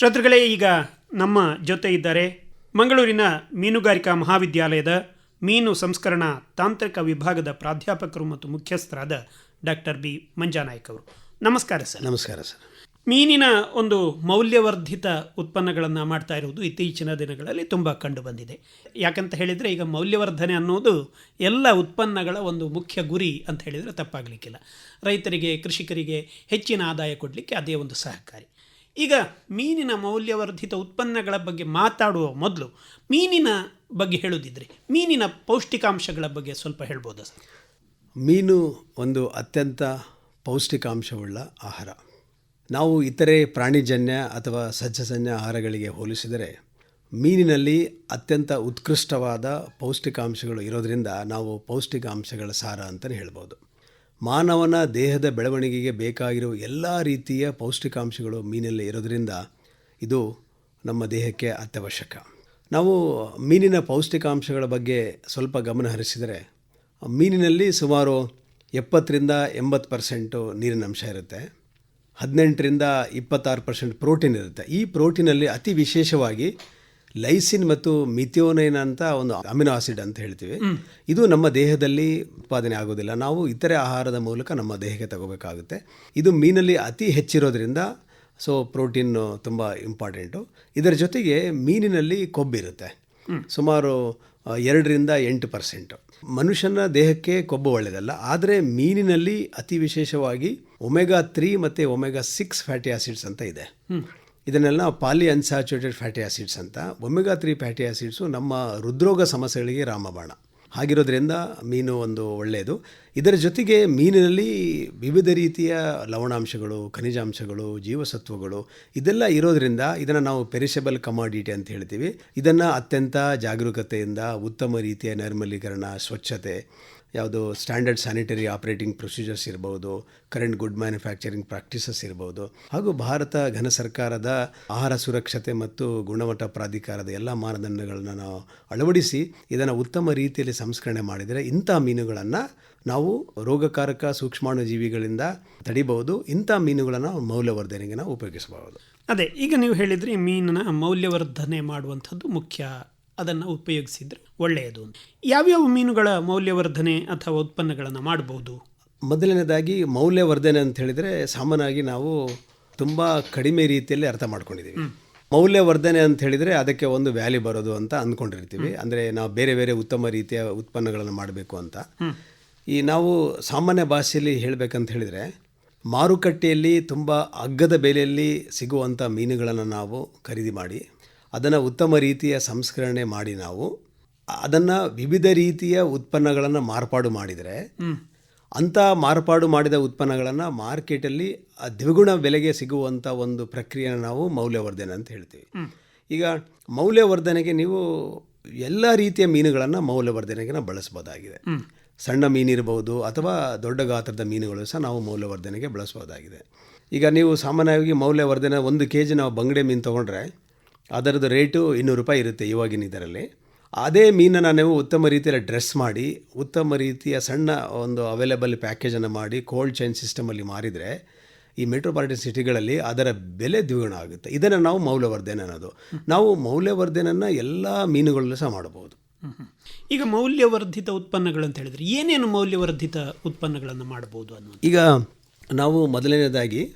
ಶ್ರೋತೃಗಳೇ ಈಗ ನಮ್ಮ ಜೊತೆ ಇದ್ದಾರೆ ಮಂಗಳೂರಿನ ಮೀನುಗಾರಿಕಾ ಮಹಾವಿದ್ಯಾಲಯದ ಮೀನು ಸಂಸ್ಕರಣಾ ತಾಂತ್ರಿಕ ವಿಭಾಗದ ಪ್ರಾಧ್ಯಾಪಕರು ಮತ್ತು ಮುಖ್ಯಸ್ಥರಾದ ಡಾಕ್ಟರ್ ಬಿ. ಮಂಜಾನಾಯ್ಕ್ ಅವರು. ನಮಸ್ಕಾರ ಸರ್. ನಮಸ್ಕಾರ ಸರ್. ಮೀನಿನ ಒಂದು ಮೌಲ್ಯವರ್ಧಿತ ಉತ್ಪನ್ನಗಳನ್ನು ಮಾಡ್ತಾ ಇರುವುದು ಇತ್ತೀಚಿನ ದಿನಗಳಲ್ಲಿ ತುಂಬ ಕಂಡು ಬಂದಿದೆ ಯಾಕಂತ ಹೇಳಿದರೆ ಈಗ ಮೌಲ್ಯವರ್ಧನೆ ಅನ್ನೋದು ಎಲ್ಲ ಉತ್ಪನ್ನಗಳ ಒಂದು ಮುಖ್ಯ ಗುರಿ ಅಂತ ಹೇಳಿದರೆ ತಪ್ಪಾಗಲಿಕ್ಕಿಲ್ಲ. ರೈತರಿಗೆ ಕೃಷಿಕರಿಗೆ ಹೆಚ್ಚಿನ ಆದಾಯ ಕೊಡಲಿಕ್ಕೆ ಅದೇ ಒಂದು ಸಹಕಾರಿ. ಈಗ ಮೀನಿನ ಮೌಲ್ಯವರ್ಧಿತ ಉತ್ಪನ್ನಗಳ ಬಗ್ಗೆ ಮಾತಾಡುವ ಮೊದಲು ಮೀನಿನ ಬಗ್ಗೆ ಹೇಳೋದಿದ್ರೆ, ಮೀನಿನ ಪೌಷ್ಟಿಕಾಂಶಗಳ ಬಗ್ಗೆ ಸ್ವಲ್ಪ ಹೇಳ್ಬೋದಾ? ಸರ್ ಮೀನು ಒಂದು ಅತ್ಯಂತ ಪೌಷ್ಟಿಕಾಂಶವುಳ್ಳ ಆಹಾರ. ನಾವು ಇತರೆ ಪ್ರಾಣಿಜನ್ಯ ಅಥವಾ ಸಸ್ಯಜನ್ಯ ಆಹಾರಗಳಿಗೆ ಹೋಲಿಸಿದರೆ ಮೀನಿನಲ್ಲಿ ಅತ್ಯಂತ ಉತ್ಕೃಷ್ಟವಾದ ಪೌಷ್ಟಿಕಾಂಶಗಳು ಇರೋದರಿಂದ ನಾವು ಪೌಷ್ಟಿಕಾಂಶಗಳ ಸಾರ ಅಂತಲೇ ಹೇಳ್ಬೋದು. ಮಾನವನ ದೇಹದ ಬೆಳವಣಿಗೆಗೆ ಬೇಕಾಗಿರುವ ಎಲ್ಲ ರೀತಿಯ ಪೌಷ್ಟಿಕಾಂಶಗಳು ಮೀನಲ್ಲಿ ಇರೋದರಿಂದ ಇದು ನಮ್ಮ ದೇಹಕ್ಕೆ ಅತ್ಯವಶ್ಯಕ. ನಾವು ಮೀನಿನ ಪೌಷ್ಟಿಕಾಂಶಗಳ ಬಗ್ಗೆ ಸ್ವಲ್ಪ ಗಮನ ಹರಿಸಿದರೆ, ಮೀನಿನಲ್ಲಿ ಸುಮಾರು ಎಪ್ಪತ್ತರಿಂದ ಎಂಬತ್ತು ಪರ್ಸೆಂಟು ನೀರಿನ ಅಂಶ ಇರುತ್ತೆ, ಹದಿನೆಂಟರಿಂದ ಇಪ್ಪತ್ತಾರು ಪರ್ಸೆಂಟ್ ಪ್ರೋಟೀನ್ ಇರುತ್ತೆ. ಈ ಪ್ರೋಟೀನಲ್ಲಿ ಅತಿ ವಿಶೇಷವಾಗಿ ಲೈಸಿನ್ ಮತ್ತು ಮಿಥಿಯೋನೈನ್ ಅಂತ ಒಂದು ಅಮಿನೋ ಆಸಿಡ್ ಅಂತ ಹೇಳ್ತೀವಿ. ಇದು ನಮ್ಮ ದೇಹದಲ್ಲಿ ಉತ್ಪಾದನೆ ಆಗೋದಿಲ್ಲ. ನಾವು ಇತರೆ ಆಹಾರದ ಮೂಲಕ ನಮ್ಮ ದೇಹಕ್ಕೆ ತಗೋಬೇಕಾಗುತ್ತೆ. ಇದು ಮೀನಲ್ಲಿ ಅತಿ ಹೆಚ್ಚಿರೋದ್ರಿಂದ ಸೊ ಪ್ರೋಟೀನ್ ತುಂಬ ಇಂಪಾರ್ಟೆಂಟು. ಇದರ ಜೊತೆಗೆ ಮೀನಿನಲ್ಲಿ ಕೊಬ್ಬಿರುತ್ತೆ ಸುಮಾರು ಎರಡರಿಂದ ಎಂಟು ಪರ್ಸೆಂಟು. ಮನುಷ್ಯನ ದೇಹಕ್ಕೆ ಕೊಬ್ಬು ಒಳ್ಳೆಯದಲ್ಲ ಆದರೆ ಮೀನಿನಲ್ಲಿ ಅತಿ ವಿಶೇಷವಾಗಿ ಒಮೆಗಾ ತ್ರೀ ಮತ್ತು ಒಮೆಗಾ ಸಿಕ್ಸ್ ಫ್ಯಾಟಿ ಆಸಿಡ್ಸ್ ಅಂತ ಇದೆ. ಇದನ್ನೆಲ್ಲ ಪಾಲಿ ಅನ್ಸ್ಯಾಚುರೇಟೆಡ್ ಫ್ಯಾಟಿ ಆಸಿಡ್ಸ್ ಅಂತ. ಒಮೆಗಾ ತ್ರೀ ಫ್ಯಾಟಿ ಆಸಿಡ್ಸು ನಮ್ಮ ಹೃದ್ರೋಗ ಸಮಸ್ಯೆಗಳಿಗೆ ರಾಮಬಾಣ. ಹಾಗಿರೋದ್ರಿಂದ ಮೀನು ಒಂದು ಒಳ್ಳೆಯದು. ಇದರ ಜೊತೆಗೆ ಮೀನಿನಲ್ಲಿ ವಿವಿಧ ರೀತಿಯ ಲವಣಾಂಶಗಳು, ಖನಿಜಾಂಶಗಳು, ಜೀವಸತ್ವಗಳು ಇದೆಲ್ಲ ಇರೋದರಿಂದ ಇದನ್ನು ನಾವು ಪೆರಿಷಬಲ್ ಕಮಾಡಿಟಿ ಅಂತ ಹೇಳ್ತೀವಿ. ಇದನ್ನು ಅತ್ಯಂತ ಜಾಗರೂಕತೆಯಿಂದ ಉತ್ತಮ ರೀತಿಯ ನೈರ್ಮಲೀಕರಣ, ಸ್ವಚ್ಛತೆ, ಯಾವುದು ಸ್ಟ್ಯಾಂಡರ್ಡ್ ಸ್ಯಾನಿಟರಿ ಆಪರೇಟಿಂಗ್ ಪ್ರೊಸೀಜರ್ಸ್ ಇರ್ಬೋದು ಕರೆಂಟ್ ಗುಡ್ ಮ್ಯಾನುಫ್ಯಾಕ್ಚರಿಂಗ್ ಪ್ರಾಕ್ಟೀಸಸ್ ಇರ್ಬೋದು, ಹಾಗೂ ಭಾರತ ಘನ ಸರ್ಕಾರದ ಆಹಾರ ಸುರಕ್ಷತೆ ಮತ್ತು ಗುಣಮಟ್ಟ ಪ್ರಾಧಿಕಾರದ ಎಲ್ಲ ಮಾನದಂಡಗಳನ್ನು ನಾವು ಅಳವಡಿಸಿ ಇದನ್ನು ಉತ್ತಮ ರೀತಿಯಲ್ಲಿ ಸಂಸ್ಕರಣೆ ಮಾಡಿದರೆ ಇಂಥ ಮೀನುಗಳನ್ನು ನಾವು ರೋಗಕಾರಕ ಸೂಕ್ಷ್ಮಾಣು ಜೀವಿಗಳಿಂದ ತಡಿಬಹುದು ಇಂಥ ಮೀನುಗಳನ್ನು ಮೌಲ್ಯವರ್ಧನೆಗೆ ನಾವು ಉಪಯೋಗಿಸಬಹುದು. ಅದೇ ಈಗ ನೀವು ಹೇಳಿದ್ರಿ ಮೀನಿನ ಮೌಲ್ಯವರ್ಧನೆ ಮಾಡುವಂಥದ್ದು ಮುಖ್ಯ ಅದನ್ನು ಉಪಯೋಗಿಸಿದರೆ ಒಳ್ಳೆಯದು. ಯಾವ್ಯಾವ ಮೀನುಗಳ ಮೌಲ್ಯವರ್ಧನೆ ಅಥವಾ ಉತ್ಪನ್ನಗಳನ್ನು ಮಾಡಬಹುದು ಮೊದಲನೇದಾಗಿ ಮೌಲ್ಯವರ್ಧನೆ ಅಂತ ಹೇಳಿದರೆ ಸಾಮಾನ್ಯವಾಗಿ ನಾವು ತುಂಬ ಕಡಿಮೆ ರೀತಿಯಲ್ಲಿ ಅರ್ಥ ಮಾಡ್ಕೊಂಡಿದ್ದೀವಿ. ಮೌಲ್ಯವರ್ಧನೆ ಅಂತ ಹೇಳಿದರೆ ಅದಕ್ಕೆ ಒಂದು ವ್ಯಾಲ್ಯೂ ಬರೋದು ಅಂತ ಅಂದ್ಕೊಂಡಿರ್ತೀವಿ. ಅಂದರೆ ನಾವು ಬೇರೆ ಬೇರೆ ಉತ್ತಮ ರೀತಿಯ ಉತ್ಪನ್ನಗಳನ್ನು ಮಾಡಬೇಕು ಅಂತ. ಈ ನಾವು ಸಾಮಾನ್ಯ ಭಾಷೆಯಲ್ಲಿ ಹೇಳಬೇಕಂತ ಹೇಳಿದರೆ ಮಾರುಕಟ್ಟೆಯಲ್ಲಿ ತುಂಬ ಅಗ್ಗದ ಬೆಲೆಯಲ್ಲಿ ಸಿಗುವಂಥ ಮೀನುಗಳನ್ನು ನಾವು ಖರೀದಿ ಮಾಡಿ ಅದನ್ನು ಉತ್ತಮ ರೀತಿಯ ಸಂಸ್ಕರಣೆ ಮಾಡಿ ನಾವು ಅದನ್ನು ವಿವಿಧ ರೀತಿಯ ಉತ್ಪನ್ನಗಳನ್ನು ಮಾರ್ಪಾಡು ಮಾಡಿದರೆ ಅಂಥ ಮಾರ್ಪಾಡು ಮಾಡಿದ ಉತ್ಪನ್ನಗಳನ್ನು ಮಾರ್ಕೆಟಲ್ಲಿ ದ್ವಿಗುಣ ಬೆಲೆಗೆ ಸಿಗುವಂಥ ಒಂದು ಪ್ರಕ್ರಿಯೆನ ನಾವು ಮೌಲ್ಯವರ್ಧನೆ ಅಂತ ಹೇಳ್ತೀವಿ. ಈಗ ಮೌಲ್ಯವರ್ಧನೆಗೆ ನೀವು ಎಲ್ಲ ರೀತಿಯ ಮೀನುಗಳನ್ನು ಮೌಲ್ಯವರ್ಧನೆಗೆ ನಾವು ಬಳಸ್ಬೋದಾಗಿದೆ ಸಣ್ಣ ಮೀನಿರ್ಬೋದು ಅಥವಾ ದೊಡ್ಡ ಗಾತ್ರದ ಮೀನುಗಳು ಸಹ ನಾವು ಮೌಲ್ಯವರ್ಧನೆಗೆ ಬಳಸ್ಬೋದಾಗಿದೆ. ಈಗ ನೀವು ಸಾಮಾನ್ಯವಾಗಿ ಮೌಲ್ಯವರ್ಧನೆ ಒಂದು ಕೆ ಜಿ ನಾವು ಬಂಗಡೆ ಮೀನು ತೊಗೊಂಡ್ರೆ ಅದರದ್ದು ರೇಟು ಇನ್ನೂರು ರೂಪಾಯಿ ಇರುತ್ತೆ ಇವಾಗಿನ ಇದರಲ್ಲಿ. ಅದೇ ಮೀನನ್ನು ನೀವು ಉತ್ತಮ ರೀತಿಯಲ್ಲಿ ಡ್ರೆಸ್ ಮಾಡಿ, ಉತ್ತಮ ರೀತಿಯ ಸಣ್ಣ ಒಂದು ಅವೈಲೇಬಲ್ ಪ್ಯಾಕೇಜನ್ನು ಮಾಡಿ ಕೋಲ್ಡ್ ಚೈನ್ ಸಿಸ್ಟಮಲ್ಲಿ ಮಾರಿದರೆ ಈ ಮೆಟ್ರೋಪಾಲಿಟನ್ ಸಿಟಿಗಳಲ್ಲಿ ಅದರ ಬೆಲೆ ದ್ವಿಗುಣ ಆಗುತ್ತೆ. ಇದನ್ನು ನಾವು ಮೌಲ್ಯವರ್ಧನೆ ಅನ್ನೋದು. ನಾವು ಮೌಲ್ಯವರ್ಧನೆಯನ್ನು ಎಲ್ಲ ಮೀನುಗಳಲ್ಲೂ ಸಹ ಮಾಡಬಹುದು. ಈಗ ಮೌಲ್ಯವರ್ಧಿತ ಅಂತ ಹೇಳಿದ್ರೆ ಏನೇನು ಮೌಲ್ಯವರ್ಧಿತ ಉತ್ಪನ್ನಗಳನ್ನು ಮಾಡಬಹುದು ಅನ್ನೋ ಈಗ ನಾವು ಮೊದಲನೇದಾಗಿ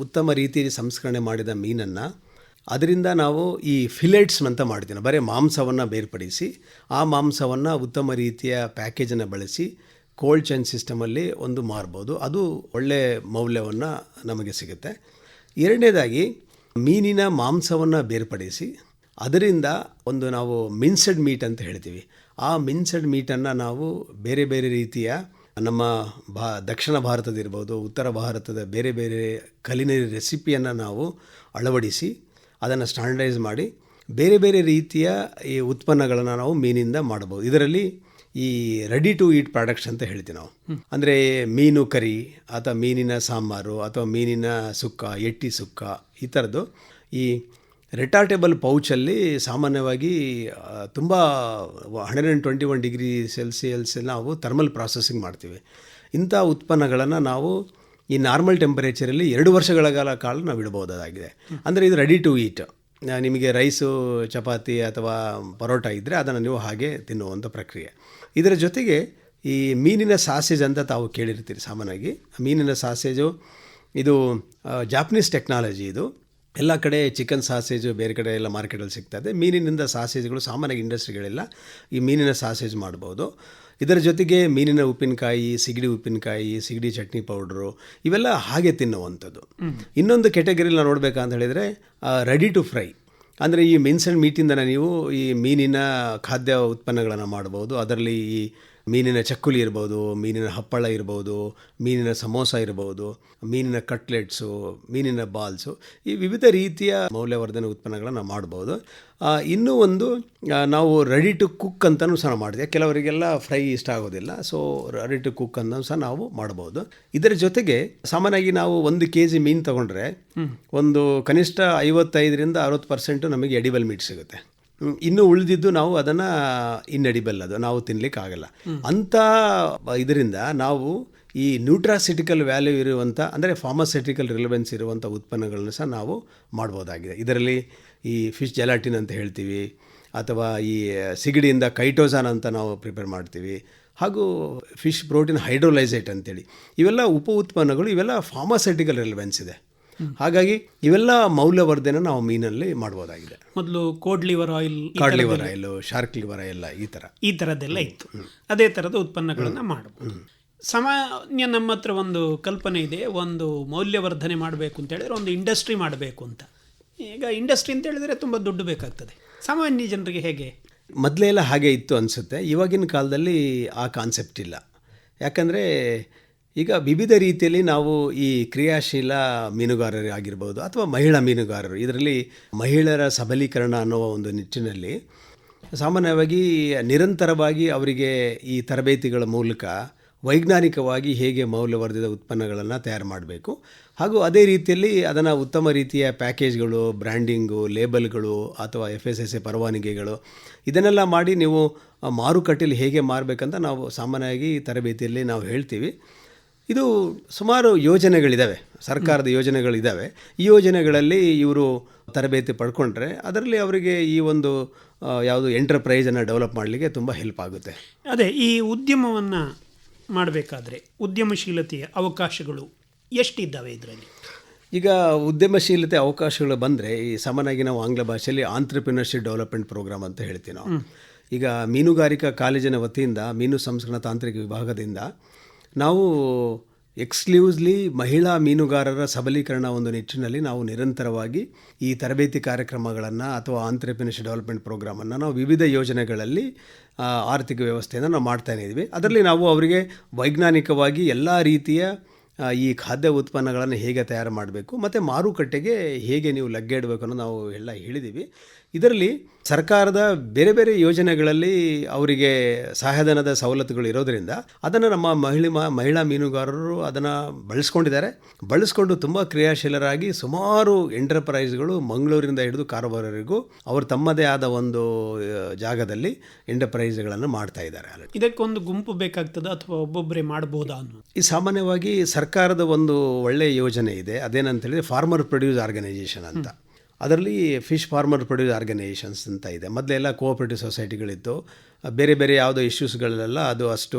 ಉತ್ತಮ ರೀತಿಯಲ್ಲಿ ಸಂಸ್ಕರಣೆ ಮಾಡಿದ ಮೀನನ್ನು ಅದರಿಂದ ನಾವು ಈ ಫಿಲೆಟ್ಸ್ ಅಂತ ಮಾಡ್ತೀವಿ. ಬರೀ ಮಾಂಸವನ್ನು ಬೇರ್ಪಡಿಸಿ ಆ ಮಾಂಸವನ್ನು ಉತ್ತಮ ರೀತಿಯ ಪ್ಯಾಕೇಜನ್ನು ಬಳಸಿ ಕೋಲ್ಡ್ ಚೈನ್ ಸಿಸ್ಟಮಲ್ಲಿ ಒಂದು ಮಾರ್ಬೋದು. ಅದು ಒಳ್ಳೆಯ ಮೌಲ್ಯವನ್ನು ನಮಗೆ ಸಿಗುತ್ತೆ. ಎರಡನೇದಾಗಿ ಮೀನಿನ ಮಾಂಸವನ್ನು ಬೇರ್ಪಡಿಸಿ ಅದರಿಂದ ಒಂದು ನಾವು ಮಿನ್ಸೆಡ್ ಮೀಟ್ ಅಂತ ಹೇಳ್ತೀವಿ. ಆ ಮಿನ್ಸೆಡ್ ಮೀಟನ್ನು ನಾವು ಬೇರೆ ಬೇರೆ ರೀತಿಯ ನಮ್ಮ ಭಾ, ದಕ್ಷಿಣ ಭಾರತದಿರ್ಬೋದು ಉತ್ತರ ಭಾರತದ ಬೇರೆ ಬೇರೆ ಕಲಿನರಿ ರೆಸಿಪಿಯನ್ನು ನಾವು ಅಳವಡಿಸಿ ಅದನ್ನು ಸ್ಟ್ಯಾಂಡರ್ಡೈಸ್ ಮಾಡಿ ಬೇರೆ ಬೇರೆ ರೀತಿಯ ಈ ಉತ್ಪನ್ನಗಳನ್ನು ನಾವು ಮೀನಿಂದ ಮಾಡ್ಬೋದು ಇದರಲ್ಲಿ ಈ ರೆಡಿ ಟು ಈಟ್ ಪ್ರಾಡಕ್ಟ್ಸ್ ಅಂತ ಹೇಳ್ತೀವಿ ನಾವು. ಅಂದರೆ ಮೀನು ಕರಿ ಅಥವಾ ಮೀನಿನ ಸಾಂಬಾರು ಅಥವಾ ಮೀನಿನ ಸುಕ್ಕ, ಎಟ್ಟಿ ಸುಕ್ಕ ಈ ಥರದ್ದು ಈ ರಿಟಾರ್ಟೇಬಲ್ ಪೌಚಲ್ಲಿ ಸಾಮಾನ್ಯವಾಗಿ ತುಂಬ hundred and twenty one degree celsius ನಾವು ಥರ್ಮಲ್ ಪ್ರಾಸೆಸಿಂಗ್ ಮಾಡ್ತೀವಿ. ಇಂಥ ಉತ್ಪನ್ನಗಳನ್ನು ನಾವು ಈ ನಾರ್ಮಲ್ ಟೆಂಪರೇಚರಲ್ಲಿ ಎರಡು ವರ್ಷಗಳ ಕಾಲ ಕಾಲ ನಾವು ಇಡಬಹುದಾಗಿದೆ. ಅಂದರೆ ಇದು ರೆಡಿ ಟು ಈಟ್ ನಿಮಗೆ ರೈಸು ಚಪಾತಿ ಅಥವಾ ಪರೋಟ ಇದ್ದರೆ ಅದನ್ನು ನೀವು ಹಾಗೆ ತಿನ್ನುವಂಥ ಪ್ರಕ್ರಿಯೆ. ಇದರ ಜೊತೆಗೆ ಈ ಮೀನಿನ ಸಾಸೇಜ್ ಅಂತ ತಾವು ಕೇಳಿರ್ತೀರಿ ಸಾಮಾನ್ಯವಾಗಿ. ಮೀನಿನ ಸಾಸೇಜು ಇದು ಜಾಪನೀಸ್ ಟೆಕ್ನಾಲಜಿ ಇದು. ಎಲ್ಲ ಕಡೆ ಚಿಕನ್ ಸಾಸೇಜು ಬೇರೆ ಕಡೆ ಎಲ್ಲ ಮಾರ್ಕೆಟಲ್ಲಿ ಇದೆ. ಮೀನಿನಿಂದ ಸಾಸೇಜ್ಗಳು ಸಾಮಾನ್ಯ ಇಂಡಸ್ಟ್ರಿಗಳೆಲ್ಲ. ಈ ಮೀನಿನ ಸಾಸೇಜ್ ಮಾಡ್ಬೋದು. ಇದರ ಜೊತೆಗೆ ಮೀನಿನ ಉಪ್ಪಿನಕಾಯಿ, ಸಿಗಡಿ ಉಪ್ಪಿನಕಾಯಿ, ಸಿಗಡಿ ಚಟ್ನಿ ಪೌಡ್ರು ಇವೆಲ್ಲ ಹಾಗೆ ತಿನ್ನುವಂಥದ್ದು. ಇನ್ನೊಂದು ಕೆಟಗರಿಲಿ ನಾವು ನೋಡಬೇಕಂತ ಹೇಳಿದರೆ ರೆಡಿ ಟು ಫ್ರೈ ಅಂದರೆ ಈ ಮೀನ್ಸ್ ಆ್ಯಂಡ್ ಮೀಟಿಂದ ನೀವು ಈ ಮೀನಿನ ಖಾದ್ಯ ಉತ್ಪನ್ನಗಳನ್ನು ಮಾಡ್ಬೋದು. ಅದರಲ್ಲಿ ಈ ಮೀನಿನ ಚಕ್ಕುಲಿ ಇರ್ಬೋದು ಮೀನಿನ ಹಪ್ಪಳ ಇರ್ಬೋದು ಮೀನಿನ ಸಮೋಸ ಇರ್ಬೋದು ಮೀನಿನ ಕಟ್ಲೆಟ್ಸು ಮೀನಿನ ಬಾಲ್ಸು ಈ ವಿವಿಧ ರೀತಿಯ ಮೌಲ್ಯವರ್ಧನೆ ಉತ್ಪನ್ನಗಳನ್ನು ಮಾಡ್ಬೋದು. ಇನ್ನೂ ಒಂದು ನಾವು ರೆಡಿ ಟು ಕುಕ್ ಅಂತಲೂ ಸಹ ಮಾಡಿದೆ ಕೆಲವರಿಗೆಲ್ಲ ಫ್ರೈ ಇಷ್ಟ ಆಗೋದಿಲ್ಲ ಸೊ ರೆಡಿ ಟು ಕುಕ್ ಅಂತ ಸಹ ನಾವು ಮಾಡ್ಬೋದು. ಇದರ ಜೊತೆಗೆ ಸಾಮಾನ್ಯವಾಗಿ ನಾವು ಒಂದು ಕೆ ಜಿ ಮೀನು ತೊಗೊಂಡ್ರೆ ಒಂದು ಕನಿಷ್ಠ ಐವತ್ತೈದರಿಂದ ಅರವತ್ತು ಪರ್ಸೆಂಟು ನಮಗೆ ಎಡಿಬಲ್ ಮೀಟ್ ಸಿಗುತ್ತೆ. ಇನ್ನು ಉಳಿದಿದ್ದು ನಾವು ಅದನ್ನು ಇನ್ನಡಿಬಲ್ ಅದು, ನಾವು ತಿನ್ಲಿಕ್ಕೆ ಆಗಲ್ಲ. ಅಂತ ಇದರಿಂದ ನಾವು ಈ ನ್ಯೂಟ್ರಾಸಿಟಿಕಲ್ ವ್ಯಾಲ್ಯೂ ಇರುವಂಥ ಅಂದರೆ ಫಾರ್ಮಾಸಿಟಿಕಲ್ ರಿಲೆವೆನ್ಸ್ ಇರುವಂಥ ಉತ್ಪನ್ನಗಳನ್ನು ಸಹ ನಾವು ಮಾಡ್ಬೋದಾಗಿದೆ. ಇದರಲ್ಲಿ ಈ ಫಿಶ್ ಜೆಲಾಟಿನ್ ಅಂತ ಹೇಳ್ತೀವಿ, ಅಥವಾ ಈ ಸಿಗಡಿಯಿಂದ ಕೈಟೋಸಾನ್ ಅಂತ ನಾವು ಪ್ರಿಪೇರ್ ಮಾಡ್ತೀವಿ, ಹಾಗೂ ಫಿಶ್ ಪ್ರೋಟೀನ್ ಹೈಡ್ರೋಲೈಸೇಟ್ ಅಂತೇಳಿ. ಇವೆಲ್ಲ ಉಪ ಉತ್ಪನ್ನಗಳು, ಇವೆಲ್ಲ ಫಾರ್ಮಾಸಿಟಿಕಲ್ ರಿಲೆವೆನ್ಸ್ ಇದೆ. ಹಾಗಾಗಿ ಇವೆಲ್ಲ ಮೌಲ್ಯವರ್ಧನೆ ನಾವು ಮೀನಲ್ಲಿ ಮಾಡ್ಬೋದಾಗಿದೆ. ಮೊದಲು cod liver oil cod liver oil shark liver oil ಈ ಥರ ಈ ಥರದ್ದೆಲ್ಲ ಇತ್ತು. ಅದೇ ಥರದ ಉತ್ಪನ್ನಗಳನ್ನು ಮಾಡಬಹುದು ಸಾಮಾನ್ಯ ನಮ್ಮ ಹತ್ರ ಒಂದು ಕಲ್ಪನೆ ಇದೆ ಒಂದು ಮೌಲ್ಯವರ್ಧನೆ ಮಾಡಬೇಕು ಅಂತ ಹೇಳಿದ್ರೆ ಒಂದು ಇಂಡಸ್ಟ್ರಿ ಮಾಡಬೇಕು ಅಂತ. ಈಗ ಇಂಡಸ್ಟ್ರಿ ಅಂತ ಹೇಳಿದ್ರೆ ತುಂಬ ದುಡ್ಡು ಬೇಕಾಗ್ತದೆ. ಸಾಮಾನ್ಯ ಜನರಿಗೆ ಹೇಗೆ? ಮೊದಲೆಲ್ಲ ಎಲ್ಲ ಹಾಗೆ ಇತ್ತು ಅನಿಸುತ್ತೆ. ಇವಾಗಿನ ಕಾಲದಲ್ಲಿ ಆ ಕಾನ್ಸೆಪ್ಟ್ ಇಲ್ಲ. ಯಾಕಂದರೆ ಈಗ ವಿವಿಧ ರೀತಿಯಲ್ಲಿ ನಾವು ಈ ಕ್ರಿಯಾಶೀಲ ಮೀನುಗಾರರು ಆಗಿರ್ಬೋದು ಅಥವಾ ಮಹಿಳಾ ಮೀನುಗಾರರು. ಇದರಲ್ಲಿ ಮಹಿಳೆಯರ ಸಬಲೀಕರಣ ಅನ್ನೋ ಒಂದು ನಿಟ್ಟಿನಲ್ಲಿ ಸಾಮಾನ್ಯವಾಗಿ ನಿರಂತರವಾಗಿ ಅವರಿಗೆ ಈ ತರಬೇತಿಗಳ ಮೂಲಕ ವೈಜ್ಞಾನಿಕವಾಗಿ ಹೇಗೆ ಮೌಲ್ಯವರ್ಧಿತ ಉತ್ಪನ್ನಗಳನ್ನು ತಯಾರು ಮಾಡಬೇಕು. ಹಾಗೂ ಅದೇ ರೀತಿಯಲ್ಲಿ ಅದನ್ನು ಉತ್ತಮ ರೀತಿಯ ಪ್ಯಾಕೇಜ್ಗಳು, ಬ್ರ್ಯಾಂಡಿಂಗು, ಲೇಬಲ್ಗಳು ಅಥವಾ ಎಫ್ ಎಸ್ ಎಸ್ ಎ ಪರವಾನಗಿಗಳು ಇದನ್ನೆಲ್ಲ ಮಾಡಿ ನೀವು ಮಾರುಕಟ್ಟೆಯಲ್ಲಿ ಹೇಗೆ ಮಾರಬೇಕಂತ ನಾವು ಸಾಮಾನ್ಯವಾಗಿ ತರಬೇತಿಯಲ್ಲಿ ನಾವು ಹೇಳ್ತೀವಿ. ಇದು ಸುಮಾರು ಯೋಜನೆಗಳಿದ್ದಾವೆ ಸರ್ಕಾರದ ಯೋಜನೆಗಳಿದ್ದಾವೆ ಈ ಯೋಜನೆಗಳಲ್ಲಿ ಇವರು ತರಬೇತಿ ಪಡ್ಕೊಂಡ್ರೆ ಅದರಲ್ಲಿ ಅವರಿಗೆ ಈ ಒಂದು ಯಾವುದು ಎಂಟರ್ಪ್ರೈಸನ್ನು ಡೆವಲಪ್ ಮಾಡಲಿಕ್ಕೆ ತುಂಬ ಹೆಲ್ಪ್ ಆಗುತ್ತೆ. ಅದೇ ಈ ಉದ್ಯಮವನ್ನು ಮಾಡಬೇಕಾದ್ರೆ ಉದ್ಯಮಶೀಲತೆಯ ಅವಕಾಶಗಳು ಎಷ್ಟಿದ್ದಾವೆ ಇದರಲ್ಲಿ? ಈಗ ಉದ್ಯಮಶೀಲತೆ ಅವಕಾಶಗಳು ಬಂದರೆ ಈ ಸಾಮಾನ್ಯವಾಗಿ ನಾವು ಆಂಗ್ಲ ಭಾಷೆಯಲ್ಲಿ ಆಂಟ್ರಪ್ರಿನರ್ಶಿಪ್ ಡೆವಲಪ್ಮೆಂಟ್ ಪ್ರೋಗ್ರಾಮ್ ಅಂತ ಹೇಳ್ತೀವಿ ನಾವು. ಈಗ ಮೀನುಗಾರಿಕಾ ಕಾಲೇಜಿನ ವತಿಯಿಂದ ಮೀನು ಸಂಸ್ಕರಣ ತಾಂತ್ರಿಕ ವಿಭಾಗದಿಂದ ನಾವು ಎಕ್ಸ್ಕ್ಲೂಸ್ಲಿ ಮಹಿಳಾ ಮೀನುಗಾರರ ಸಬಲೀಕರಣ ಒಂದು ನಿಟ್ಟಿನಲ್ಲಿ ನಾವು ನಿರಂತರವಾಗಿ ಈ ತರಬೇತಿ ಕಾರ್ಯಕ್ರಮಗಳನ್ನು ಅಥವಾ ಆಂತ್ರಪ್ರಿನರ್ಶಿಪ್ ಡೆವಲಪ್ಮೆಂಟ್ ಪ್ರೋಗ್ರಾಮನ್ನು ನಾವು ವಿವಿಧ ಯೋಜನೆಗಳಲ್ಲಿ ಆರ್ಥಿಕ ವ್ಯವಸ್ಥೆಯನ್ನು ನಾವು ಮಾಡ್ತಾನೆ ಇದ್ವಿ ಅದರಲ್ಲಿ ನಾವು ಅವರಿಗೆ ವೈಜ್ಞಾನಿಕವಾಗಿ ಎಲ್ಲ ರೀತಿಯ ಈ ಖಾದ್ಯ ಉತ್ಪನ್ನಗಳನ್ನು ಹೇಗೆ ತಯಾರು ಮಾಡಬೇಕು, ಮತ್ತು ಮಾರುಕಟ್ಟೆಗೆ ಹೇಗೆ ನೀವು ಲಗ್ಗೆ ಇಡಬೇಕು ಅನ್ನೋ ನಾವು ಎಲ್ಲ ಹೇಳಿದ್ದೀವಿ. ಇದರಲ್ಲಿ ಸರ್ಕಾರದ ಬೇರೆ ಬೇರೆ ಯೋಜನೆಗಳಲ್ಲಿ ಅವರಿಗೆ ಸಹಾಯಧನದ ಸವಲತ್ತುಗಳು ಇರೋದರಿಂದ ಅದನ್ನು ನಮ್ಮ ಮಹಿಳೆ ಮಹಿಳಾ ಮೀನುಗಾರರು ಅದನ್ನು ಬಳಸ್ಕೊಂಡಿದ್ದಾರೆ. ಬಳಸ್ಕೊಂಡು ತುಂಬ ಕ್ರಿಯಾಶೀಲರಾಗಿ ಸುಮಾರು ಎಂಟರ್ಪ್ರೈಸ್ಗಳು ಮಂಗಳೂರಿಂದ ಹಿಡಿದು ಕಾರವಾರವರೆಗೂ ಅವರು ತಮ್ಮದೇ ಆದ ಒಂದು ಜಾಗದಲ್ಲಿ ಎಂಟರ್ಪ್ರೈಸ್ಗಳನ್ನು ಮಾಡ್ತಾ ಇದ್ದಾರೆ. ಇದಕ್ಕೊಂದು ಗುಂಪು ಬೇಕಾಗ್ತದೆ ಅಥವಾ ಒಬ್ಬೊಬ್ಬರೇ ಮಾಡಬಹುದಾ ಈ ಸಾಮಾನ್ಯವಾಗಿ ಸರ್ಕಾರದ ಒಂದು ಒಳ್ಳೆಯ ಯೋಜನೆ ಇದೆ. ಅದೇನಂತ ಹೇಳಿದ್ರೆ ಫಾರ್ಮರ್ ಪ್ರೊಡ್ಯೂಸ್ ಆರ್ಗನೈಸೇಷನ್ ಅಂತ. ಅದರಲ್ಲಿ ಫಿಶ್ ಫಾರ್ಮರ್ ಪ್ರೊಡ್ಯೂಸ್ ಆರ್ಗನೈಸೇಷನ್ಸ್ ಅಂತ ಇದೆ. ಮೊದಲೆಲ್ಲ ಕೋಆಪ್ರೇಟಿವ್ ಸೊಸೈಟಿಗಳಿತ್ತು. ಬೇರೆ ಬೇರೆ ಯಾವುದೋ ಇಶ್ಯೂಸ್ಗಳಲ್ಲೆಲ್ಲ ಅದು ಅಷ್ಟು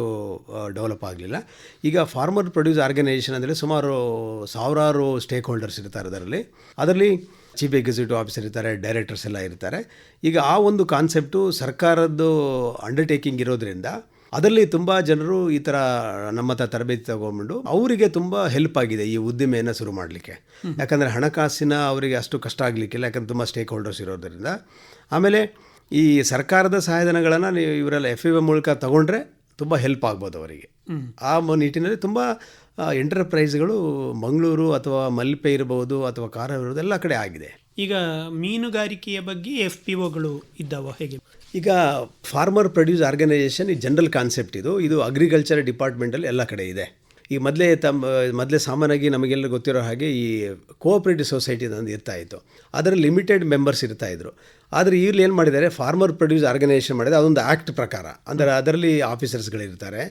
ಡೆವಲಪ್ ಆಗಲಿಲ್ಲ. ಈಗ ಫಾರ್ಮರ್ ಪ್ರೊಡ್ಯೂಸ್ ಆರ್ಗನೈಸೇಷನ್ ಅಂದರೆ ಸುಮಾರು ಸಾವಿರಾರು ಸ್ಟೇಕ್ ಹೋಲ್ಡರ್ಸ್ ಇರ್ತಾರೆ ಅದರಲ್ಲಿ. ಅದರಲ್ಲಿ ಚೀಫ್ ಎಕ್ಸಿಕ್ಯೂಟಿವ್ ಆಫೀಸರ್ ಇರ್ತಾರೆ, ಡೈರೆಕ್ಟರ್ಸ್ ಎಲ್ಲ ಇರ್ತಾರೆ. ಈಗ ಆ ಒಂದು ಕಾನ್ಸೆಪ್ಟು ಸರ್ಕಾರದ್ದು ಅಂಡರ್ಟೇಕಿಂಗ್ ಇರೋದ್ರಿಂದ ಅದರಲ್ಲಿ ತುಂಬ ಜನರು ಈ ಥರ ನಮ್ಮ ಹತ್ರ ತರಬೇತಿ ತಗೊಂಡ್ಬಿಟ್ಟು ಅವರಿಗೆ ತುಂಬ ಹೆಲ್ಪ್ ಆಗಿದೆ ಈ ಉದ್ದಿಮೆಯನ್ನು ಶುರು ಮಾಡಲಿಕ್ಕೆ. ಯಾಕಂದರೆ ಹಣಕಾಸಿನ ಅವರಿಗೆ ಅಷ್ಟು ಕಷ್ಟ ಆಗಲಿಕ್ಕಿಲ್ಲ ಯಾಕಂದ್ರೆ ತುಂಬ ಸ್ಟೇಕ್ ಹೋಲ್ಡರ್ಸ್ ಇರೋದರಿಂದ. ಆಮೇಲೆ ಈ ಸರ್ಕಾರದ ಸಹಾಯಧನಗಳನ್ನು ನೀವು ಇವರೆಲ್ಲ ಎಫ್ ಎ ಮೂಲಕ ತಗೊಂಡ್ರೆ ತುಂಬ ಹೆಲ್ಪ್ ಆಗ್ಬೋದು ಅವರಿಗೆ. ಆ ನಿಟ್ಟಿನಲ್ಲಿ ತುಂಬ ಎಂಟರ್ಪ್ರೈಸ್ಗಳು ಮಂಗಳೂರು ಅಥವಾ ಮಲ್ಪೆ ಇರ್ಬೋದು ಅಥವಾ ಕಾರ ಇರ್ಬೋದು ಎಲ್ಲ ಕಡೆ ಆಗಿದೆ. ಈಗ ಮೀನುಗಾರಿಕೆಯ ಬಗ್ಗೆ ಎಫ್ ಪಿ ಒಗಳು ಇದ್ದಾವ ಹೇಗೆ? ಈಗ ಫಾರ್ಮರ್ ಪ್ರೊಡ್ಯೂಸ್ ಆರ್ಗನೈಸೇಷನ್ ಈ ಜನರಲ್ ಕಾನ್ಸೆಪ್ಟ್ ಇದು. ಇದು ಅಗ್ರಿಕಲ್ಚರ್ ಡಿಪಾರ್ಟ್ಮೆಂಟಲ್ಲಿ ಎಲ್ಲ ಕಡೆ ಇದೆ. ಈ ಮೊದಲೇ ತಮ್ಮ ಮೊದಲೇ ಸಾಮಾನ್ಯವಾಗಿ ನಮಗೆಲ್ಲ ಗೊತ್ತಿರೋ ಹಾಗೆ ಈ ಕೋಆಪ್ರೇಟಿವ್ ಸೊಸೈಟಿ ಒಂದು ಇರ್ತಾ ಇತ್ತು. ಅದರ ಲಿಮಿಟೆಡ್ ಮೆಂಬರ್ಸ್ ಇರ್ತಾ ಇದ್ರು. ಆದರೆ ಇವ್ರಲ್ಲಿ ಏನು ಮಾಡಿದ್ದಾರೆ? ಫಾರ್ಮರ್ ಪ್ರೊಡ್ಯೂಸ್ ಆರ್ಗನೈಸೇಷನ್ ಮಾಡಿದೆ ಅದೊಂದು ಆ್ಯಕ್ಟ್ ಪ್ರಕಾರ. ಅಂದರೆ ಅದರಲ್ಲಿ ಆಫೀಸರ್ಸ್ಗಳಿರ್ತಾರೆ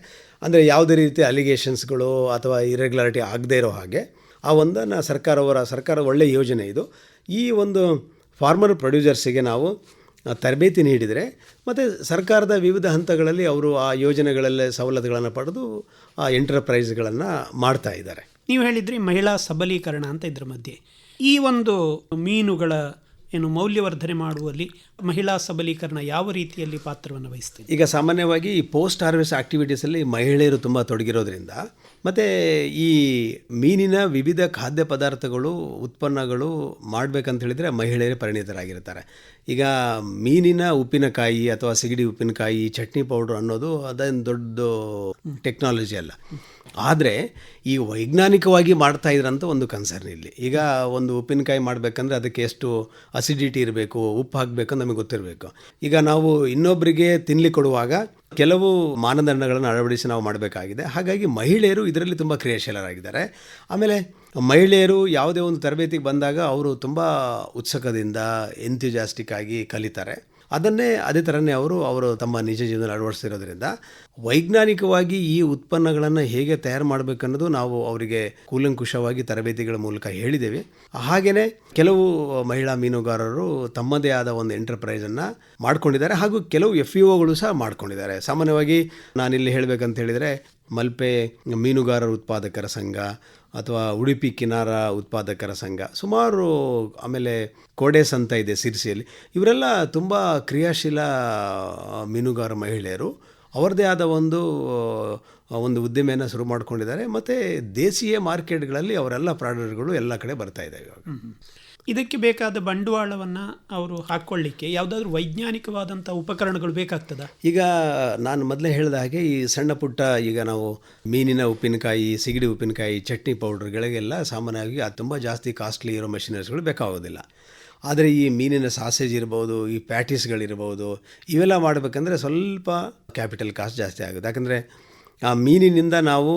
ಅಂದರೆ ಯಾವುದೇ ರೀತಿ ಅಲಿಗೇಷನ್ಸ್ಗಳು ಅಥವಾ ಇರೆಗ್ಯುಲಾರಿಟಿ ಆಗದೇ ಇರೋ ಹಾಗೆ ಆ ಒಂದನ್ನು ಸರ್ಕಾರವರ ಸರ್ಕಾರ ಒಳ್ಳೆಯ ಯೋಜನೆ ಇದು. ಈ ಒಂದು ಫಾರ್ಮರ್ ಪ್ರೊಡ್ಯೂಸರ್ಸಿಗೆ ನಾವು ತರಬೇತಿ ನೀಡಿದರೆ ಮತ್ತು ಸರ್ಕಾರದ ವಿವಿಧ ಹಂತಗಳಲ್ಲಿ ಅವರು ಆ ಯೋಜನೆಗಳಲ್ಲೇ ಸವಲತ್ತುಗಳನ್ನು ಪಡೆದು ಆ ಎಂಟರ್ಪ್ರೈಸ್ಗಳನ್ನು ಮಾಡ್ತಾ ಇದ್ದಾರೆ. ನೀವು ಹೇಳಿದ್ರಿ ಮಹಿಳಾ ಸಬಲೀಕರಣ ಅಂತ ಇದ್ರ ಮಧ್ಯೆ. ಈ ಒಂದು ಮೀನುಗಳ ಏನು ಮೌಲ್ಯವರ್ಧನೆ ಮಾಡುವಲ್ಲಿ ಮಹಿಳಾ ಸಬಲೀಕರಣ ಯಾವ ರೀತಿಯಲ್ಲಿ ಪಾತ್ರವನ್ನು ವಹಿಸ್ತೀವಿ ಈಗ ಸಾಮಾನ್ಯವಾಗಿ ಈ ಪೋಸ್ಟ್ ಹಾರ್ವೆಸ್ಟ್ ಆ್ಯಕ್ಟಿವಿಟೀಸಲ್ಲಿ ಮಹಿಳೆಯರು ತುಂಬ ತೊಡಗಿರೋದ್ರಿಂದ ಮತ್ತು ಈ ಮೀನಿನ ವಿವಿಧ ಖಾದ್ಯ ಪದಾರ್ಥಗಳು, ಉತ್ಪನ್ನಗಳು ಮಾಡಬೇಕಂತ ಹೇಳಿದರೆ ಮಹಿಳೆಯರೇ ಪರಿಣಿತರಾಗಿರ್ತಾರೆ ಈಗ ಮೀನಿನ ಉಪ್ಪಿನಕಾಯಿ ಅಥವಾ ಸಿಗಡಿ ಉಪ್ಪಿನಕಾಯಿ, ಚಟ್ನಿ ಪೌಡ್ರ್ ಅನ್ನೋದು ಅದೇನು ದೊಡ್ಡ ಟೆಕ್ನಾಲಜಿ ಅಲ್ಲ. ಆದರೆ ಈ ವೈಜ್ಞಾನಿಕವಾಗಿ ಮಾಡ್ತಾ ಇದ್ರಂತ ಒಂದು ಕನ್ಸರ್ನ್ ಇಲ್ಲಿ. ಈಗ ಒಂದು ಉಪ್ಪಿನಕಾಯಿ ಮಾಡಬೇಕಂದ್ರೆ ಅದಕ್ಕೆ ಎಷ್ಟು ಅಸಿಡಿಟಿ ಇರಬೇಕು, ಉಪ್ಪು ಹಾಕಬೇಕು ನಮಗೆ ಗೊತ್ತಿರಬೇಕು. ಈಗ ನಾವು ಇನ್ನೊಬ್ಬರಿಗೆ ತಿನ್ನಲಿ ಕೊಡುವಾಗ ಕೆಲವು ಮಾನದಂಡಗಳನ್ನು ಅಳವಡಿಸಿ ನಾವು ಮಾಡಬೇಕಾಗಿದೆ. ಹಾಗಾಗಿ ಮಹಿಳೆಯರು ಇದರಲ್ಲಿ ತುಂಬ ಕ್ರಿಯಾಶೀಲರಾಗಿದ್ದಾರೆ. ಆಮೇಲೆ ಮಹಿಳೆಯರು ಯಾವುದೇ ಒಂದು ತರಬೇತಿಗೆ ಬಂದಾಗ ಅವರು ತುಂಬ ಉತ್ಸುಕದಿಂದ ಎಂಥ್ಯೂಜಾಸ್ಟಿಕ್ ಆಗಿ ಕಲಿತಾರೆ. ಅದನ್ನೇ ಅದೇ ಥರನೇ ಅವರು ಅವರು ತಮ್ಮ ನಿಜ ಜೀವನದಲ್ಲಿ ಅಳವಡಿಸಿರೋದ್ರಿಂದ ವೈಜ್ಞಾನಿಕವಾಗಿ ಈ ಉತ್ಪನ್ನಗಳನ್ನು ಹೇಗೆ ತಯಾರು ಮಾಡಬೇಕನ್ನೋದು ನಾವು ಅವರಿಗೆ ಕೂಲಂಕುಷವಾಗಿ ತರಬೇತಿಗಳ ಮೂಲಕ ಹೇಳಿದ್ದೇವೆ. ಹಾಗೆಯೇ ಕೆಲವು ಮಹಿಳಾ ಮೀನುಗಾರರು ತಮ್ಮದೇ ಆದ ಒಂದು ಎಂಟರ್ಪ್ರೈಸನ್ನು ಮಾಡ್ಕೊಂಡಿದ್ದಾರೆ ಹಾಗೂ ಕೆಲವು ಎಫ್ ಇ ಒಗಳು ಸಹ ಮಾಡ್ಕೊಂಡಿದ್ದಾರೆ. ಸಾಮಾನ್ಯವಾಗಿ ನಾನಿಲ್ಲಿ ಹೇಳಬೇಕಂತ ಹೇಳಿದರೆ ಮಲ್ಪೆ ಮೀನುಗಾರರ ಉತ್ಪಾದಕರ ಸಂಘ ಅಥವಾ ಉಡುಪಿ ಕಿನಾರ ಉತ್ಪಾದಕರ ಸಂಘ, ಸುಮಾರು ಆಮೇಲೆ ಕೋಡೇಸ್ ಅಂತ ಇದೆ ಸಿರ್ಸಿಯಲ್ಲಿ. ಇವರೆಲ್ಲ ತುಂಬ ಕ್ರಿಯಾಶೀಲ ಮೀನುಗಾರ ಮಹಿಳೆಯರು. ಅವರದೇ ಆದ ಒಂದು ಒಂದು ಉದ್ದಿಮೆಯನ್ನು ಶುರು ಮಾಡ್ಕೊಂಡಿದ್ದಾರೆ. ಮತ್ತು ದೇಶೀಯ ಮಾರ್ಕೆಟ್ಗಳಲ್ಲಿ ಅವರೆಲ್ಲ ಪ್ರಾಡಕ್ಟ್ಗಳು ಎಲ್ಲ ಕಡೆ ಬರ್ತಾ ಇದ್ದಾವೆ ಇವಾಗ. ಇದಕ್ಕೆ ಬೇಕಾದ ಬಂಡವಾಳವನ್ನು ಅವರು ಹಾಕ್ಕೊಳ್ಳಿಕ್ಕೆ ಯಾವುದಾದ್ರೂ ವೈಜ್ಞಾನಿಕವಾದಂಥ ಉಪಕರಣಗಳು ಬೇಕಾಗ್ತದೆ? ಈಗ ನಾನು ಮೊದಲೇ ಹೇಳಿದ ಹಾಗೆ ಈ ಸಣ್ಣ ಪುಟ್ಟ ಈಗ ನಾವು ಮೀನಿನ ಉಪ್ಪಿನಕಾಯಿ, ಸಿಗಡಿ ಉಪ್ಪಿನಕಾಯಿ, ಚಟ್ನಿ ಪೌಡ್ರ್ಗಳಿಗೆಲ್ಲ ಸಾಮಾನ್ಯವಾಗಿ ಅದು ತುಂಬ ಜಾಸ್ತಿ ಕಾಸ್ಟ್ಲಿ ಇರೋ ಮೆಷಿನರಿಸ್ಗಳು ಬೇಕಾಗೋದಿಲ್ಲ ಆದರೆ ಈ ಮೀನಿನ ಸಾಸೇಜ್ ಇರ್ಬೋದು, ಈ ಪ್ಯಾಟೀಸ್ಗಳಿರ್ಬೋದು ಇವೆಲ್ಲ ಮಾಡಬೇಕಂದ್ರೆ ಸ್ವಲ್ಪ ಕ್ಯಾಪಿಟಲ್ ಕಾಸ್ಟ್ ಜಾಸ್ತಿ ಆಗುತ್ತೆ. ಯಾಕಂದರೆ ಆ ಮೀನಿನಿಂದ ನಾವು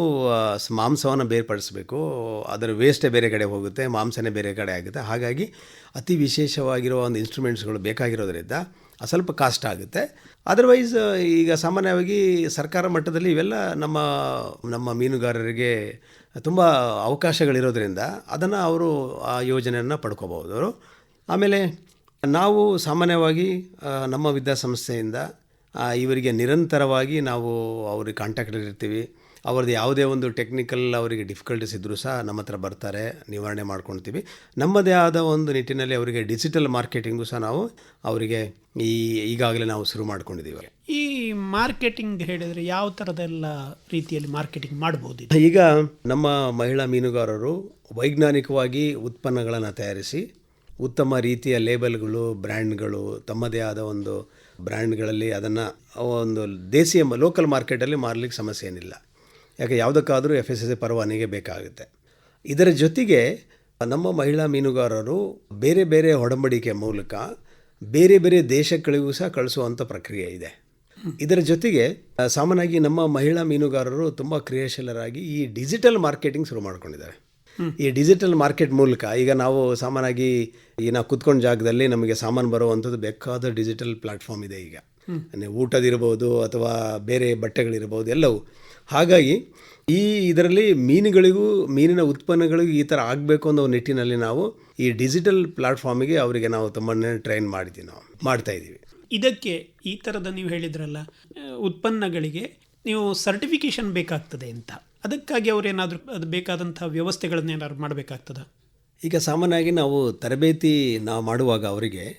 ಮಾಂಸವನ್ನು ಬೇರ್ಪಡಿಸಬೇಕು. ಅದರ ವೇಸ್ಟೇ ಬೇರೆ ಕಡೆ ಹೋಗುತ್ತೆ, ಮಾಂಸನೇ ಬೇರೆ ಕಡೆ ಆಗುತ್ತೆ. ಹಾಗಾಗಿ ಅತಿ ವಿಶೇಷವಾಗಿರುವ ಒಂದು ಇನ್ಸ್ಟ್ರೂಮೆಂಟ್ಸ್ಗಳು ಬೇಕಾಗಿರೋದ್ರಿಂದ ಸ್ವಲ್ಪ ಕಾಸ್ಟ್ ಆಗುತ್ತೆ. ಅದರ್ವೈಸ್ ಈಗ ಸಾಮಾನ್ಯವಾಗಿ ಸರ್ಕಾರ ಮಟ್ಟದಲ್ಲಿ ಇವೆಲ್ಲ ನಮ್ಮ ನಮ್ಮ ಮೀನುಗಾರರಿಗೆ ತುಂಬ ಅವಕಾಶಗಳಿರೋದ್ರಿಂದ ಅದನ್ನು ಅವರು ಆ ಯೋಜನೆಯನ್ನು ಪಡ್ಕೋಬೋದು ಅವರು ಆಮೇಲೆ ನಾವು ಸಾಮಾನ್ಯವಾಗಿ ನಮ್ಮ ವಿದ್ಯಾಸಂಸ್ಥೆಯಿಂದ ಇವರಿಗೆ ನಿರಂತರವಾಗಿ ನಾವು ಅವ್ರಿಗೆ ಕಾಂಟ್ಯಾಕ್ಟಲ್ಲಿರ್ತೀವಿ ಅವ್ರದ್ದು ಯಾವುದೇ ಒಂದು ಟೆಕ್ನಿಕಲ್ ಅವರಿಗೆ ಡಿಫಿಕಲ್ಟೀಸ್ ಇದ್ದರೂ ಸಹ ನಮ್ಮ ಹತ್ರ ಬರ್ತಾರೆ ನಿವಾರಣೆ ಮಾಡ್ಕೊಳ್ತೀವಿ. ನಮ್ಮದೇ ಆದ ಒಂದು ನಿಟ್ಟಿನಲ್ಲಿ ಅವರಿಗೆ ಡಿಜಿಟಲ್ ಮಾರ್ಕೆಟಿಂಗು ಸಹ ನಾವು ಅವರಿಗೆ ಈ ಈಗಾಗಲೇ ನಾವು ಶುರು ಮಾಡ್ಕೊಂಡಿದ್ದೀವಿ. ಈ ಮಾರ್ಕೆಟಿಂಗ್ ಹೇಳಿದರೆ ಯಾವ ಥರದೆಲ್ಲ ರೀತಿಯಲ್ಲಿ ಮಾರ್ಕೆಟಿಂಗ್ ಮಾಡ್ಬೋದು ಈಗ ನಮ್ಮ ಮಹಿಳಾ ಮೀನುಗಾರರು ವೈಜ್ಞಾನಿಕವಾಗಿ ಉತ್ಪನ್ನಗಳನ್ನು ತಯಾರಿಸಿ ಉತ್ತಮ ರೀತಿಯ ಲೇಬಲ್ಗಳು ಬ್ರ್ಯಾಂಡ್ಗಳು ತಮ್ಮದೇ ಆದ ಒಂದು ಬ್ರ್ಯಾಂಡ್ಗಳಲ್ಲಿ ಅದನ್ನು ಒಂದು ದೇಶೀಯ ಲೋಕಲ್ ಮಾರ್ಕೆಟಲ್ಲಿ ಮಾರಲಿಕ್ಕೆ ಸಮಸ್ಯೆ ಏನಿಲ್ಲ. ಯಾಕೆ ಯಾವುದಕ್ಕಾದರೂ ಎಫ್ ಎಸ್ ಎಸ್ ಎ ಪರವಾನಿಗೆ ಬೇಕಾಗುತ್ತೆ. ಇದರ ಜೊತೆಗೆ ನಮ್ಮ ಮಹಿಳಾ ಮೀನುಗಾರರು ಬೇರೆ ಬೇರೆ ಒಡಂಬಡಿಕೆ ಮೂಲಕ ಬೇರೆ ಬೇರೆ ದೇಶಗಳಿಗೂ ಸಹ ಕಳಿಸುವಂಥ ಪ್ರಕ್ರಿಯೆ ಇದೆ. ಇದರ ಜೊತೆಗೆ ಸಾಮಾನ್ಯವಾಗಿ ನಮ್ಮ ಮಹಿಳಾ ಮೀನುಗಾರರು ತುಂಬ ಕ್ರಿಯಾಶೀಲರಾಗಿ ಈ ಡಿಜಿಟಲ್ ಮಾರ್ಕೆಟಿಂಗ್ ಶುರು ಮಾಡ್ಕೊಂಡಿದ್ದಾರೆ. ಈ ಡಿಜಿಟಲ್ ಮಾರ್ಕೆಟ್ ಮೂಲಕ ಈಗ ನಾವು ಸಾಮಾನ್ಯವಾಗಿ ಈ ನಾವು ಕುತ್ಕೊಂಡ ಜಾಗದಲ್ಲಿ ನಮಗೆ ಸಾಮಾನು ಬರುವಂಥದ್ದು ಬೇಕಾದ ಡಿಜಿಟಲ್ ಪ್ಲಾಟ್ಫಾರ್ಮ್ ಇದೆ ಈಗ. ಊಟದಿರ್ಬೋದು ಅಥವಾ ಬೇರೆ ಬಟ್ಟೆಗಳಿರ್ಬೋದು ಎಲ್ಲವೂ. ಹಾಗಾಗಿ ಈ ಇದರಲ್ಲಿ ಮೀನುಗಳಿಗೂ ಮೀನಿನ ಉತ್ಪನ್ನಗಳಿಗೂ ಈ ಥರ ಆಗಬೇಕು ಅನ್ನೋ ನಿಟ್ಟಿನಲ್ಲಿ ನಾವು ಈ ಡಿಜಿಟಲ್ ಪ್ಲಾಟ್ಫಾರ್ಮಿಗೆ ಅವರಿಗೆ ನಾವು ತುಂಬಾ ಟ್ರೈನ್ ಮಾಡಿದ್ದೀವಿ ನಾವು, ಮಾಡ್ತಾ ಇದ್ದೀವಿ ಇದಕ್ಕೆ ಈ ಥರದ ನೀವು ಹೇಳಿದ್ರಲ್ಲ, ಉತ್ಪನ್ನಗಳಿಗೆ ನೀವು ಸರ್ಟಿಫಿಕೇಷನ್ ಬೇಕಾಗ್ತದೆ ಅಂತ. ಅದಕ್ಕಾಗಿ ಅವರೇನಾದರೂ ಅದು ಬೇಕಾದಂಥ ವ್ಯವಸ್ಥೆಗಳನ್ನು ಏನಾದ್ರು ಮಾಡಬೇಕಾಗ್ತದ? ಈಗ ಸಾಮಾನ್ಯವಾಗಿ ನಾವು ತರಬೇತಿ ನಾವು ಮಾಡುವಾಗ ಅವರಿಗೆ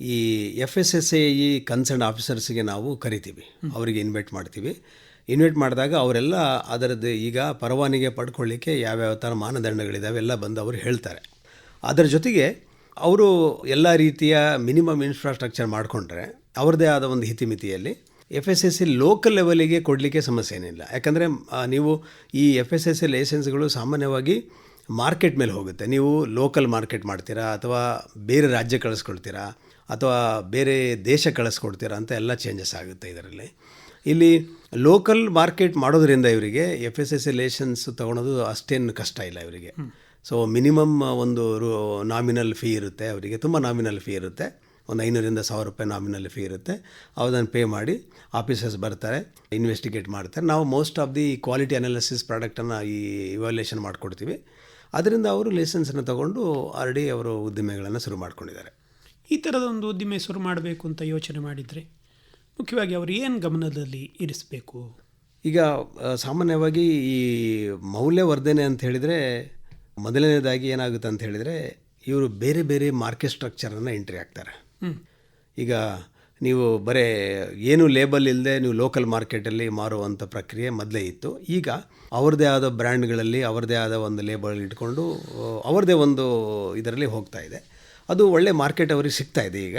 ಈ F S S A I concern ಆಫೀಸರ್ಸ್ಗೆ ನಾವು ಕರಿತೀವಿ. ಅವರಿಗೆ ಇನ್ವೈಟ್ ಮಾಡ್ತೀವಿ. ಇನ್ವೈಟ್ ಮಾಡಿದಾಗ ಅವರೆಲ್ಲ ಅದರದ್ದು ಈಗ ಪರವಾನಿಗೆ ಪಡ್ಕೊಳ್ಳಿಕ್ಕೆ ಯಾವ್ಯಾವ ಥರ ಮಾನದಂಡಗಳಿದ್ದಾವೆ ಎಲ್ಲ ಬಂದು ಅವರು ಹೇಳ್ತಾರೆ. ಅದರ ಜೊತೆಗೆ ಅವರು ಎಲ್ಲ ರೀತಿಯ ಮಿನಿಮಮ್ ಇನ್ಫ್ರಾಸ್ಟ್ರಕ್ಚರ್ ಮಾಡಿಕೊಂಡ್ರೆ ಅವ್ರದ್ದೇ ಆದ ಒಂದು ಹಿತಿಮಿತಿಯಲ್ಲಿ F S S C local ಲೆವೆಲಿಗೆ ಕೊಡಲಿಕ್ಕೆ ಸಮಸ್ಯೆ ಏನಿಲ್ಲ ಯಾಕಂದರೆ ನೀವು ಈ ಎಫ್ ಎಸ್ ಎಸ್ ಸಿ ಲೈಸೆನ್ಸ್ಗಳು ಸಾಮಾನ್ಯವಾಗಿ ಮಾರ್ಕೆಟ್ ಮೇಲೆ ಹೋಗುತ್ತೆ. ನೀವು ಲೋಕಲ್ ಮಾರ್ಕೆಟ್ ಮಾಡ್ತೀರಾ ಅಥವಾ ಬೇರೆ ರಾಜ್ಯ ಕಳಿಸ್ಕೊಳ್ತೀರಾ ಅಥವಾ ಬೇರೆ ದೇಶ ಕಳಿಸ್ಕೊಡ್ತೀರಾ ಅಂತ ಎಲ್ಲ ಚೇಂಜಸ್ ಆಗುತ್ತೆ ಇದರಲ್ಲಿ. ಇಲ್ಲಿ ಲೋಕಲ್ ಮಾರ್ಕೆಟ್ ಮಾಡೋದ್ರಿಂದ ಇವರಿಗೆ ಎಫ್ ಎಸ್ ಎಸ್ ಸಿ ಲೇಷನ್ಸ್ ತೊಗೊಳೋದು ಅಷ್ಟೇನು ಕಷ್ಟ ಇಲ್ಲ ಇವರಿಗೆ. ಸೊ ಮಿನಿಮಮ್ ಒಂದು ರು ನಾಮಿನಲ್ ಫೀ ಇರುತ್ತೆ. ಅವರಿಗೆ ತುಂಬ ನಾಮಿನಲ್ ಫೀ ಇರುತ್ತೆ. ಒಂದು ಐನೂರಿಂದ ಸಾವಿರ ರೂಪಾಯಿ ನಾಮಿನಲ್ ಫೀ ಇರುತ್ತೆ. ಅದನ್ನು ಪೇ ಮಾಡಿ ಆಫೀಸರ್ಸ್ ಬರ್ತಾರೆ ಇನ್ವೆಸ್ಟಿಗೇಟ್ ಮಾಡ್ತಾರೆ. ನಾವು most of the quality analysis ಪ್ರಾಡಕ್ಟನ್ನು ಈ ಇವ್ಯಾಲ್ಯೂಯೇಷನ್ ಮಾಡಿಕೊಡ್ತೀವಿ. ಅದರಿಂದ ಅವರು ಲೈಸೆನ್ಸನ್ನು ತಗೊಂಡು ಆಲ್ರೆಡಿ ಅವರು ಉದ್ದಿಮೆಗಳನ್ನು ಶುರು ಮಾಡ್ಕೊಂಡಿದ್ದಾರೆ. ಈ ಥರದ ಒಂದು ಉದ್ದಿಮೆ ಶುರು ಮಾಡಬೇಕು ಅಂತ ಯೋಚನೆ ಮಾಡಿದರೆ ಮುಖ್ಯವಾಗಿ ಅವರು ಏನು ಗಮನದಲ್ಲಿ ಇರಿಸಬೇಕು? ಈಗ ಸಾಮಾನ್ಯವಾಗಿ ಈ ಮೌಲ್ಯವರ್ಧನೆ ಅಂತ ಹೇಳಿದರೆ ಮೊದಲನೇದಾಗಿ ಏನಾಗುತ್ತೆ ಅಂತ ಹೇಳಿದರೆ ಇವರು ಬೇರೆ ಬೇರೆ ಮಾರ್ಕೆಟ್ ಸ್ಟ್ರಕ್ಚರನ್ನು ಎಂಟ್ರಿ ಆಗ್ತಾರೆ ಈಗ ನೀವು ಬರೇ ಏನು ಲೇಬಲ್ ಇಲ್ಲದೆ ನೀವು ಲೋಕಲ್ ಮಾರ್ಕೆಟಲ್ಲಿ ಮಾರುವಂಥ ಪ್ರಕ್ರಿಯೆ ಮೊದಲೇ ಇತ್ತು. ಈಗ ಅವ್ರದ್ದೇ ಆದ ಬ್ರ್ಯಾಂಡ್ಗಳಲ್ಲಿ ಅವ್ರದ್ದೇ ಆದ ಒಂದು ಲೇಬಲ್ ಇಟ್ಕೊಂಡು ಅವ್ರದ್ದೇ ಒಂದು ಇದರಲ್ಲಿ ಹೋಗ್ತಾ ಇದೆ. ಅದು ಒಳ್ಳೆ ಮಾರ್ಕೆಟ್ ಅವರಿಗೆ ಸಿಗ್ತಾ ಇದೆ ಈಗ.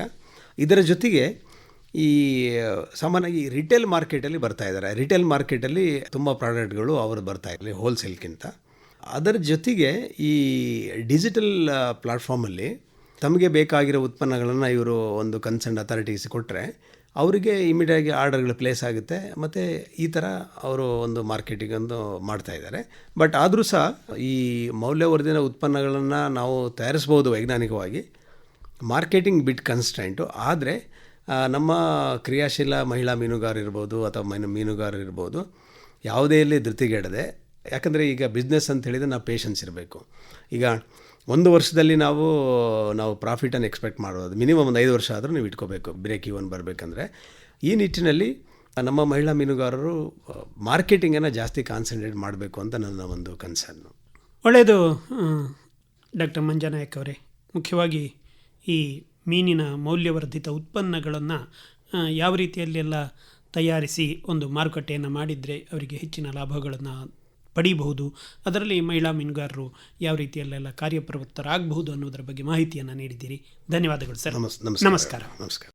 ಇದರ ಜೊತೆಗೆ ಈ ಸಾಮಾನ್ಯವಾಗಿ ರಿಟೇಲ್ ಮಾರ್ಕೆಟಲ್ಲಿ ಬರ್ತಾ ಇದ್ದಾರೆ. ರಿಟೇಲ್ ಮಾರ್ಕೆಟಲ್ಲಿ ತುಂಬ ಪ್ರಾಡಕ್ಟ್ಗಳು ಅವರು ಬರ್ತಾ ಇರಲಿ ಹೋಲ್ಸೇಲ್ಗಿಂತ ಅದರ ಜೊತೆಗೆ ಈ ಡಿಜಿಟಲ್ ಪ್ಲಾಟ್ಫಾರ್ಮಲ್ಲಿ ತಮಗೆ ಬೇಕಾಗಿರೋ ಉತ್ಪನ್ನಗಳನ್ನು ಇವರು ಒಂದು ಕನ್ಸರ್ನ್ ಅಥಾರಿಟೀಸ್ ಕೊಟ್ಟರೆ ಅವರಿಗೆ ಇಮಿಡಿಯಾಗಿ ಆರ್ಡರ್ಗಳು ಪ್ಲೇಸ್ ಆಗುತ್ತೆ. ಮತ್ತು ಈ ಥರ ಅವರು ಒಂದು ಮಾರ್ಕೆಟಿಂಗ್ ಒಂದು ಮಾಡ್ತಾ ಇದ್ದಾರೆ. ಬಟ್ ಆದರೂ ಸಹ ಈ ಮೌಲ್ಯವರ್ಧಿತ ಉತ್ಪನ್ನಗಳನ್ನು ನಾವು ತಯಾರಿಸ್ಬೋದು ವೈಜ್ಞಾನಿಕವಾಗಿ ಮಾರ್ಕೆಟಿಂಗ್ ಬಿಟ್ ಕನ್ಸ್ಟೆಂಟು ಆದರೆ ನಮ್ಮ ಕ್ರಿಯಾಶೀಲ ಮಹಿಳಾ ಮೀನುಗಾರ ಇರ್ಬೋದು ಅಥವಾ ಮೀನು ಮೀನುಗಾರರು ಇರ್ಬೋದು, ಯಾವುದೇ ಇಲ್ಲಿ ಧೃತಿಗೆಡದೆ, ಯಾಕಂದರೆ ಈಗ ಬಿಸ್ನೆಸ್ ಅಂತ ಹೇಳಿದರೆ ನಾವು ಪೇಷನ್ಸ್ ಇರಬೇಕು. ಈಗ ಒಂದು ವರ್ಷದಲ್ಲಿ ನಾವು ನಾವು ಪ್ರಾಫಿಟನ್ನು ಎಕ್ಸ್ಪೆಕ್ಟ್ ಮಾಡೋದು ಮಿನಿಮಮ್ ಒಂದು ಐದು ವರ್ಷ ಆದರೂ ನೀವು ಇಟ್ಕೋಬೇಕು ಬ್ರೇಕ್ ಇವನ್ ಬರಬೇಕಂದ್ರೆ. ಈ ನಿಟ್ಟಿನಲ್ಲಿ ನಮ್ಮ ಮಹಿಳಾ ಮೀನುಗಾರರು ಮಾರ್ಕೆಟಿಂಗನ್ನು ಜಾಸ್ತಿ ಕಾನ್ಸಂಟ್ರೇಟ್ ಮಾಡಬೇಕು ಅಂತ ನನ್ನ ಒಂದು ಕನ್ಸರ್ನು ಒಳ್ಳೆಯದು ಡಾಕ್ಟರ್ ಮಂಜನಾಯಕ್ ಅವರೇ. ಮುಖ್ಯವಾಗಿ ಈ ಮೀನಿನ ಮೌಲ್ಯವರ್ಧಿತ ಉತ್ಪನ್ನಗಳನ್ನು ಯಾವ ರೀತಿಯಲ್ಲೆಲ್ಲ ತಯಾರಿಸಿ ಒಂದು ಮಾರುಕಟ್ಟೆಯನ್ನು ಮಾಡಿದರೆ ಅವರಿಗೆ ಹೆಚ್ಚಿನ ಲಾಭಗಳನ್ನು ಪಡೀಬಹುದು. ಅದರಲ್ಲಿ ಮಹಿಳಾ ಮೀನುಗಾರರು ಯಾವ ರೀತಿಯಲ್ಲೆಲ್ಲ ಕಾರ್ಯಪ್ರವೃತ್ತರಾಗಬಹುದು ಅನ್ನೋದರ ಬಗ್ಗೆ ಮಾಹಿತಿಯನ್ನು ನೀಡಿದ್ದೀರಿ. ಧನ್ಯವಾದಗಳು ಸರ್. ನಮಸ್ ನಮಸ್ಕಾರ. ನಮಸ್ಕಾರ. ನಮಸ್ಕಾರ.